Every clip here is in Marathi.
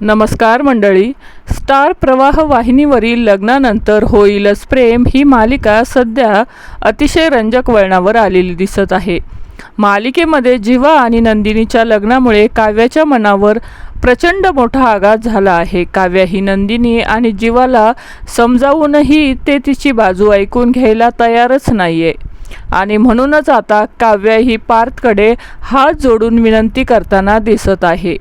नमस्कार मंडळी. स्टार प्रवाह वाहिनीवरील लग्नानंतर होईलच प्रेम ही मालिका सध्या अतिशय रंजक वळणावर आलेली दिसत आहे. मालिकेमध्ये जीवा आणि नंदिनीच्या लग्नामुळे काव्याच्या मनावर प्रचंड मोठा आघात झाला आहे. काव्या ही नंदिनी आणि जीवाला समजावूनही ते तिची बाजू ऐकून घ्यायला तयारच नाही आहे आणि म्हणूनच आता काव्या ही पार्थकडे हात जोडून विनंती करताना दिसत आहे.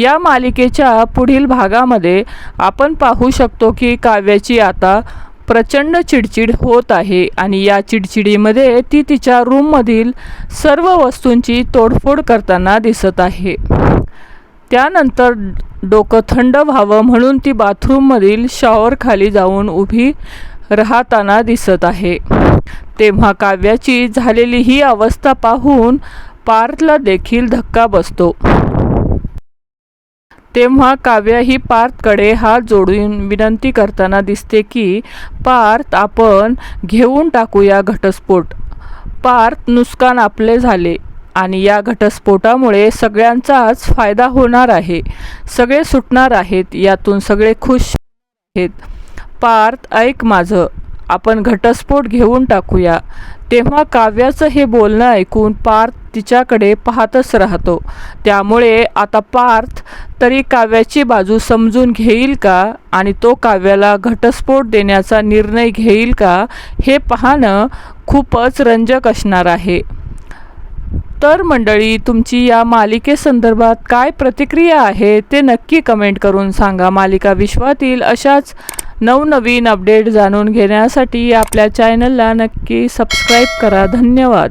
या मालिकेच्या पुढील भागामध्ये आपण पाहू शकतो की काव्याची आता प्रचंड चिडचिड होत आहे आणि या चिडचिडीमध्ये ती तिच्या रूममधील सर्व वस्तूंची तोडफोड करताना दिसत आहे. त्यानंतर डोकं थंड व्हावं म्हणून ती बाथरूममधील शॉवर खाली जाऊन उभी राहताना दिसत आहे. तेव्हा काव्याची झालेली ही अवस्था पाहून पार्थला देखील धक्का बसतो. तेव्हा काव्या ही पार्थकडे हात जोडून विनंती करताना दिसते की पार्थ आपण घेऊन टाकूया घटस्फोट. पार्थ नुकसान आपले झाले आणि या घटस्फोटामुळे सगळ्यांचाच फायदा होणार आहे. सगळे सुटणार आहेत यातून सगळे खुश आहेत. पार्थ ऐक माझं. आपण घटस्फोट घेऊन टाकूया. तेव्हा काव्याचं हे बोलणं ऐकून पार्थ तिच्याकडे पाहतच राहतो. त्यामुळे आता पार्थ तरी काव्याची बाजू समजून घेईल का? आणि तो काव्याला घटस्फोट देण्याचा निर्णय घेईल का? हे पाहणं खूपच रंजक असणार आहे. तर मंडळी तुमची या मालिकेसंदर्भात काय प्रतिक्रिया आहे ते नक्की कमेंट करून सांगा. मालिका विश्वातील अशाच नवनवीन अपडेट जाणून घेण्यासाठी आपल्या चॅनलला नक्की सबस्क्राईब करा. धन्यवाद.